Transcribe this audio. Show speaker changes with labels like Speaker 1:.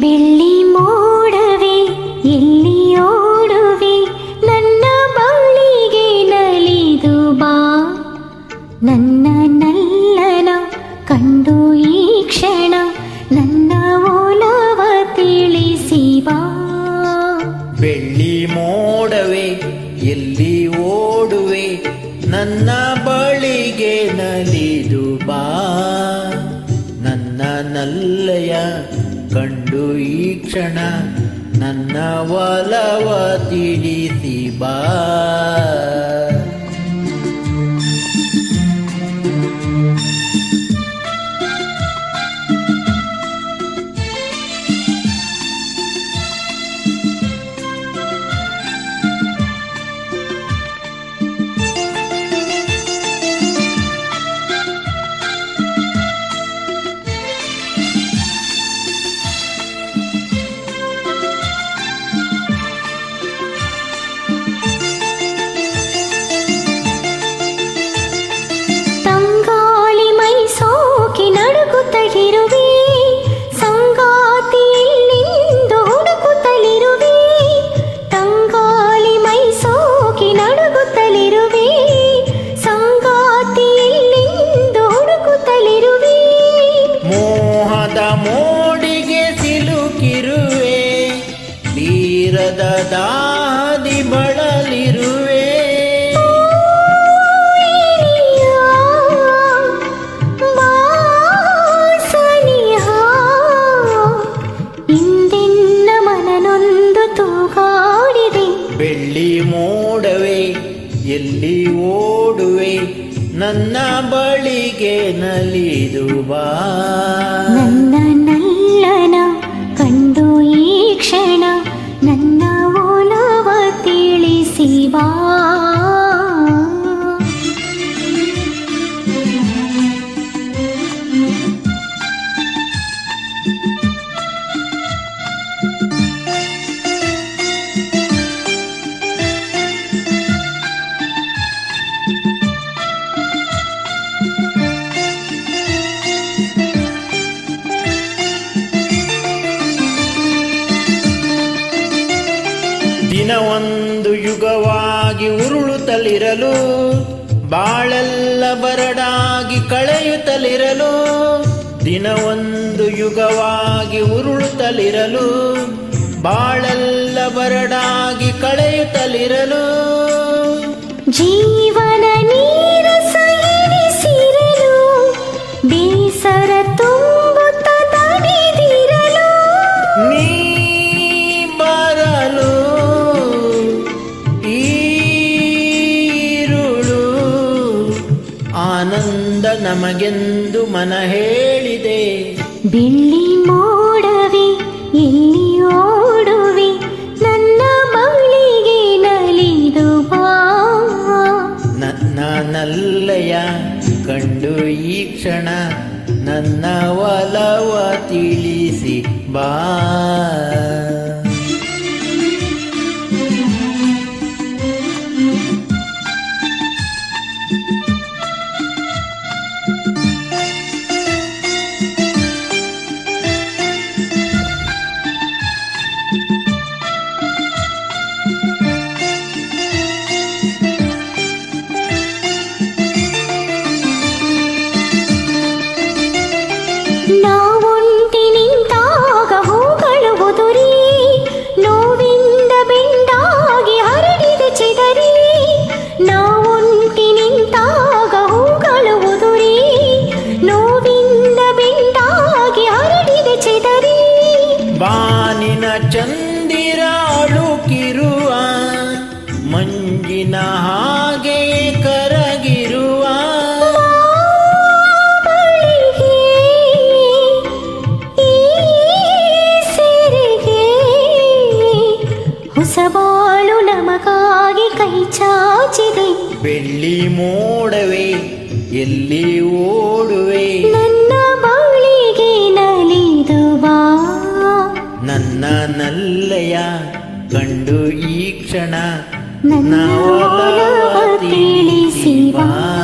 Speaker 1: ಬೆಳ್ಳಿ ಮೋಡವೆ ಎಲ್ಲಿ ಓಡುವೆ ನನ್ನ ಬಳಿಗೆ ನಲಿದು ಬಾ ನನ್ನ ನಲ್ಲನ ಕಂಡು ಈ ಕ್ಷಣ ನನ್ನ ಓಲವ ತಿಳಿಸಿ ಬಾ
Speaker 2: ಬೆಳ್ಳಿ ಮೋಡವೆ ಎಲ್ಲಿ ಓಡುವೆ ನನ್ನ ಕ್ಷಣ ನನ್ನ ಒಲವ ತಿಳಿಸಿ ಬಾ. ಸಿಲುಕಿರುವೆ ತೀರದ ದಾದಿ ಬಳಲಿರುವೆ.
Speaker 1: ಇಂದಿನ್ನ ಮನನೊಂದು ತೂಗಾಡಿದೆ
Speaker 2: ಬೆಳ್ಳಿ ಮೋಡವೆ, ಎಲ್ಲಿ ಓಡುವೆ, ನನ್ನ ಬಳಿಗೆ ನಲಿದುವ
Speaker 1: ನನ್ನ
Speaker 2: ಉರುಳುತ್ತಲಿರಲು ಬಾಳೆಲ್ಲ ಬರಡಾಗಿ ಕಳೆಯುತ್ತಲಿರಲು ದಿನವೊಂದು ಯುಗವಾಗಿ ಉರುಳುತ್ತಲಿರಲು ಬಾಳೆಲ್ಲ ಬರಡಾಗಿ ಕಳೆಯುತ್ತಲಿರಲು.
Speaker 1: ಜೀವನ ನೀರು ಬೇಸರ ತುಂಬುತ್ತ
Speaker 2: ಆನಂದ ನಮಗೆಂದು ಮನ ಹೇಳಿದೆ.
Speaker 1: ಬೆಳ್ಳಿ ಮೋಡವಿ ಎಲ್ಲಿ ಓಡುವೆ ನನ್ನ ಮಗಳಿಗೆ ನಲಿದು ಬಾ.
Speaker 2: ನನ್ನ ನಲ್ಲಯ ಕಂಡು ಈ ಕ್ಷಣ ನನ್ನ ಒಲವ ತಿಳಿಸಿ ಬಾ.
Speaker 1: ಸವಾಲು ನಮಗಾಗಿ ಕೈ
Speaker 2: ಚಾಚಿದೆ. ಬೆಳ್ಳಿ ಮೋಡವೆ ಎಲ್ಲಿ ಓಡುವೆ? ನನ್ನ
Speaker 1: ಬಾಳಿಗೆ ನಲಿದು ಬಾ. ನನ್ನ ನಲ್ಲೆಯ ಕಂಡು ಈ ಕ್ಷಣ
Speaker 2: ನನ್ನ ತಿಳಿಸಿ ಬಾ.